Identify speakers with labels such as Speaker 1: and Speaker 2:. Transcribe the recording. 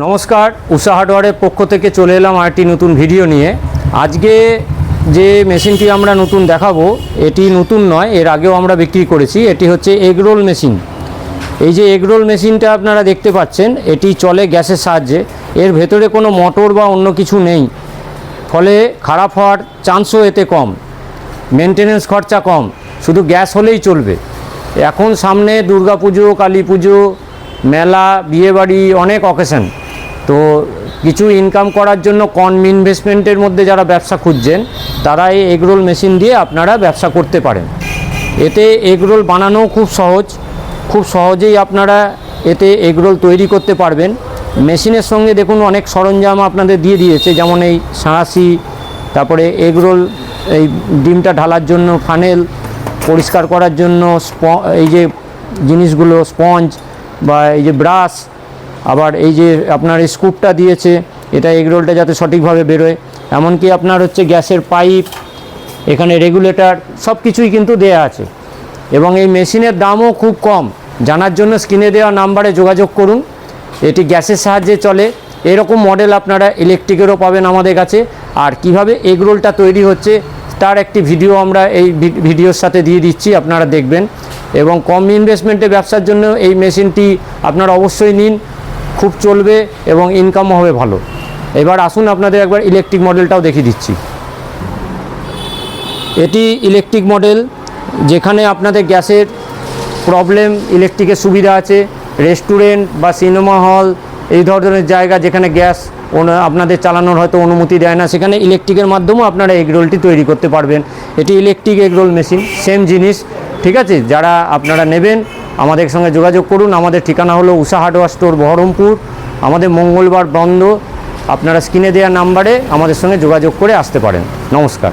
Speaker 1: নমস্কার, উষা হার্ডওয়ারের পক্ষ থেকে চলে এলাম আরেকটি নতুন ভিডিও নিয়ে। আজকে যে মেশিনটি আমরা নতুন দেখাবো, এটি নতুন নয়, এর আগেও আমরা বিক্রি করেছি, এটি হচ্ছে এগরোল মেশিন। এই যে এগরোল মেশিনটা আপনারা দেখতে পাচ্ছেন, এটি চলে গ্যাসের সাহায্যে, এর ভেতরে কোনো মোটর বা অন্য কিছু নেই। ফলে খারাপ হওয়ার চান্সও এতে কম মেনটেনেন্স খরচা কম, শুধু গ্যাস হলেই চলবে। এখন সামনে দুর্গাপুজো কালী পুজো মেলা, বিয়েবাড়ি, অনেক অকেশন। কিছু ইনকাম করার জন্য কম ইনভেস্টমেন্টের মধ্যে যারা ব্যবসা খুঁজছেন তারা এই এগরোল মেশিন দিয়ে আপনারা ব্যবসা করতে পারেন। এতে এগরোল বানানো খুব সহজ। খুব সহজেই আপনারা এতে এগরোল তৈরি করতে পারবেন। মেশিনের সঙ্গে দেখুন অনেক সরঞ্জাম আপনাদের দিয়ে দিয়েছে, যেমন এই সাঁড়াশি, তারপরে এগরোল এই ডিমটা ঢালার জন্য ফানেল পরিষ্কার করার জন্য স্প এই যে জিনিসগুলো স্পঞ্জ বা এই যে ব্রাশ আবার এই যে আপনার স্কুপটা দিয়েছে, এটা এগরোলটা যাতে সঠিকভাবে বেরোয়। এমনকি আপনার হচ্ছে গ্যাসের পাইপ এখানে রেগুলেটর সব কিছুই কিন্তু দেয়া আছে। এবং এই মেশিনের দামও খুব কম। জানার জন্য স্ক্রিনে দেওয়া নাম্বারে যোগাযোগ করুন। এটি গ্যাসের সাহায্যে চলে। এরকম মডেল আপনারা ইলেকট্রিকেরও পাবেন আমাদের কাছে। আর কীভাবে এগরোলটা তৈরি হচ্ছে, তার একটি ভিডিও আমরা এই ভিডিওর সাথে দিয়ে দিচ্ছি, আপনারা দেখবেন। এবং কম ইনভেস্টমেন্টে ব্যবসার জন্য এই মেশিনটি আপনারা অবশ্যই নিন। খুব চলবে এবং ইনকামও হবে ভালো। এবার আসুন আপনাদের একবার ইলেকট্রিক মডেলটাও দেখিয়ে দিচ্ছি। এটি ইলেকট্রিক মডেল যেখানে আপনাদের গ্যাসের প্রবলেম ইলেকট্রিকের সুবিধা আছে রেস্টুরেন্ট বা সিনেমা হল এই ধরনের জায়গা যেখানে গ্যাস আপনাদের চালানোর হয়তো অনুমতি দেয় না, সেখানে ইলেকট্রিকের মাধ্যমেও আপনারা এগরোলটি তৈরি করতে পারবেন। এটি ইলেকট্রিক এগরোল মেশিন সেম জিনিস, ঠিক আছে? যারা আপনারা নেবেন আমাদের সঙ্গে যোগাযোগ করুন। আমাদের ঠিকানা হলো উষা হার্ডওয়ার স্টোর, বহরমপুর। আমাদের মঙ্গলবার বন্ধ। আপনারা স্ক্রিনে দেওয়া নাম্বারে আমাদের সঙ্গে যোগাযোগ করে আসতে পারেন। নমস্কার।